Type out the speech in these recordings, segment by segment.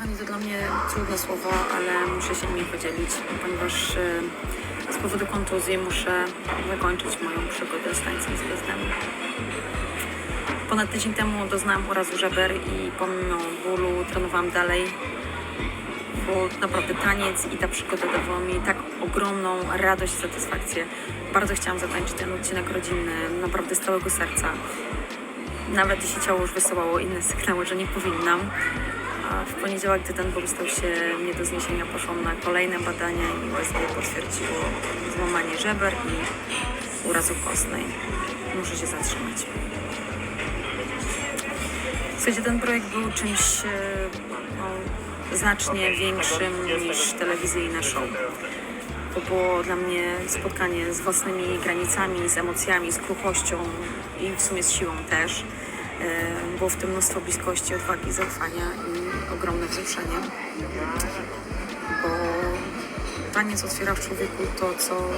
Kochani, to dla mnie trudne słowo, ale muszę się nimi podzielić, ponieważ e, z powodu kontuzji muszę zakończyć moją przygodę z tańcem z gwiazdami. Ponad tydzień temu doznałam urazu żeber i pomimo bólu trenowałam dalej, bo naprawdę taniec i ta przygoda dawała mi tak ogromną radość i satysfakcję. Bardzo chciałam zatańczyć ten odcinek rodzinny, naprawdę z całego serca. Nawet jeśli ciało już wysyłało inne sygnały, że nie powinnam. A w poniedziałek, gdy ten ból stał się nie do zniesienia, poszłam na kolejne badania i USG potwierdziło złamanie żeber i urazu kostnej. Muszę się zatrzymać. Słuchajcie, ten projekt był czymś e, no, znacznie większym niż telewizyjne show. To było dla mnie spotkanie z własnymi granicami, z emocjami, z kruchością i w sumie z siłą też. Było w tym mnóstwo bliskości, odwagi, zaufania i ogromne wzruszenie. Bo taniec otwiera w człowieku to, co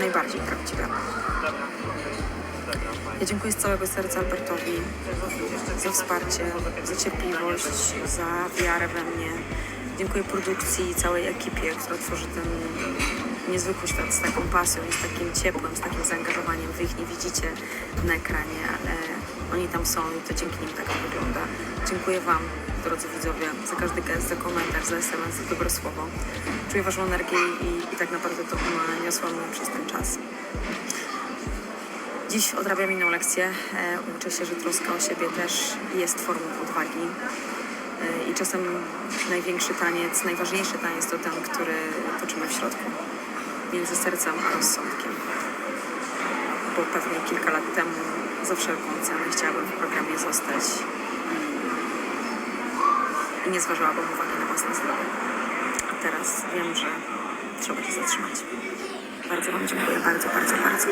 najbardziej prawdziwe. Ja dziękuję z całego serca Albertowi za wsparcie, za cierpliwość, za wiarę we mnie. Dziękuję produkcji i całej ekipie, która tworzy ten niezwykły świat z taką pasją z takim ciepłem, z takim zaangażowaniem. Wy ich nie widzicie na ekranie, ale oni tam są i to dzięki nim tak wygląda. Dziękuję Wam, drodzy widzowie, za każdy gest, za komentarz, za SMS, za dobre słowo. Czuję Waszą energię i, i tak naprawdę to niosła mnie przez ten czas. Dziś odrabiam inną lekcję. E, uczę się, że troska o siebie też jest formą odwagi. E, I czasem największy taniec, najważniejszy taniec to ten, który toczymy w środku, między sercem a rozsądkiem. Bo pewnie kilka lat temu za wszelką cenę chciałabym w programie zostać i, i nie zważałabym uwagi na własne zdrowie. A teraz wiem, że trzeba się zatrzymać. Bardzo Wam dziękuję, bardzo, bardzo, bardzo.